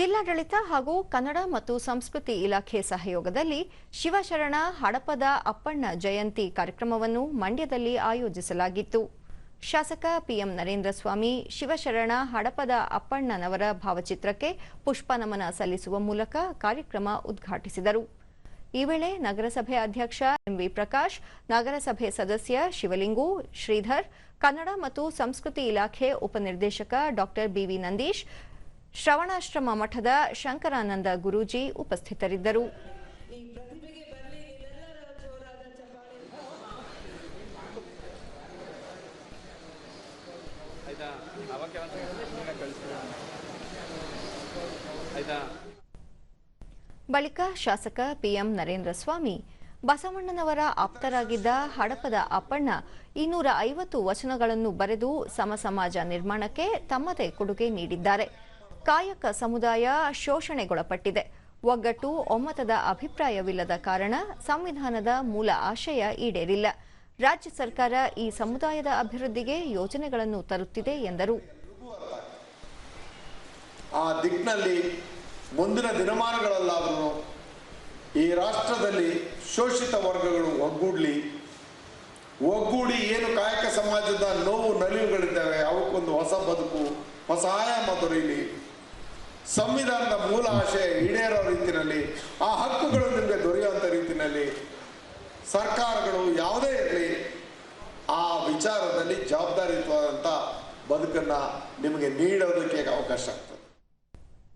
ಜಿಲ್ಲಾಡಳಿತ ಹಾಗೂ ಕನ್ನಡ ಮತ್ತು ಸಂಸ್ಕೃತಿ ಇಲಾಖೆ ಸಹಯೋಗದಲ್ಲಿ ಶಿವಶರಣ ಹಡಪದ ಅಪ್ಪಣ್ಣ ಜಯಂತಿ ಕಾರ್ಯಕ್ರಮವನ್ನು ಮಂಡ್ಯದಲ್ಲಿ ಆಯೋಜಿಸಲಾಗಿತ್ತು. ಶಾಸಕ ಪಿಎಂ ನರೇಂದ್ರ ಸ್ವಾಮಿ ಶಿವಶರಣ ಹಡಪದ ಅಪ್ಪಣ್ಣನವರ ಭಾವಚಿತ್ರಕ್ಕೆ ಪುಷ್ಪನಮನ ಸಲ್ಲಿಸುವ ಮೂಲಕ ಕಾರ್ಯಕ್ರಮ ಉದ್ಘಾಟಿಸಿದರು. ಈ ವೇಳೆ ನಗರಸಭೆ ಅಧ್ಯಕ್ಷ ಎಂವಿ ಪ್ರಕಾಶ್, ನಗರಸಭೆ ಸದಸ್ಯ ಶಿವಲಿಂಗು, ಶ್ರೀಧರ್, ಕನ್ನಡ ಮತ್ತು ಸಂಸ್ಕೃತಿ ಇಲಾಖೆ ಉಪನಿರ್ದೇಶಕ ಡಾಕ್ಟರ್ ಬಿವಿ ನಂದೀಶ್ ಶ್ರವಣಾಶ್ರಮ ಮಠದ ಶಂಕರಾನಂದ ಗುರೂಜಿ ಉಪಸ್ಥಿತರಿದ್ದರು. ಬಳಿಕ ಶಾಸಕ ಪಿಎಂ ನರೇಂದ್ರ ಸ್ವಾಮಿ, ಬಸವಣ್ಣನವರ ಆಪ್ತರಾಗಿದ್ದ ಹಡಪದ ಅಪ್ಪಣ್ಣ ಇನ್ನೂರ ಐವತ್ತು ವಚನಗಳನ್ನು ಬರೆದು ಸಮಸಮಾಜ ನಿರ್ಮಾಣಕ್ಕೆ ತಮ್ಮದೇ ಕೊಡುಗೆ ನೀಡಿದ್ದಾರೆ. ಕಾಯಕ ಸಮುದಾಯ ಶೋಷಣೆಗೊಳಪಟ್ಟಿದೆ. ಒಗ್ಗಟ್ಟು ಒಮ್ಮತದ ಅಭಿಪ್ರಾಯವಿಲ್ಲದ ಕಾರಣ ಸಂವಿಧಾನದ ಮೂಲ ಆಶಯ ಈಡೇರಿಲ್ಲ. ರಾಜ್ಯ ಸರ್ಕಾರ ಈ ಸಮುದಾಯದ ಅಭಿವೃದ್ಧಿಗೆ ಯೋಜನೆಗಳನ್ನು ತರುತ್ತಿದೆ ಎಂದರು. ಆ ದಿಕ್ಕಿನಲ್ಲಿ ಮುಂದಿನ ದಿನಮಾನಗಳಲ್ಲಾದರೂ ಈ ರಾಷ್ಟ್ರದಲ್ಲಿ ಶೋಷಿತ ವರ್ಗಗಳು ಒಗ್ಗೂಡ್ಲಿ, ಒಗ್ಗೂಡಿ ಏನು ಕಾಯಕ ಸಮಾಜದ ನೋವು ನಲಿವುಗಳಿದ್ದಾವೆ, ಅವಕ್ಕೊಂದು ಹೊಸ ಬದುಕು, ಹೊಸ ಆಯಾಮ ದೊರೆಯಲಿ. ಸಂವಿಧಾನದ ಮೂಲ ಆಶಯ ಈಡೇರೋ ರೀತಿಯಲ್ಲಿ ಆ ಹಕ್ಕುಗಳು ನಿಮಗೆ ದೊರೆಯುವಂಥ ರೀತಿಯಲ್ಲಿ ಸರ್ಕಾರಗಳು ಯಾವುದೇ ಇರಲಿ ಆ ವಿಚಾರದಲ್ಲಿ ಜವಾಬ್ದಾರಿಯುತವಾದಂಥ ಬದುಕನ್ನು ನಿಮಗೆ ನೀಡೋದಕ್ಕೆ ಅವಕಾಶ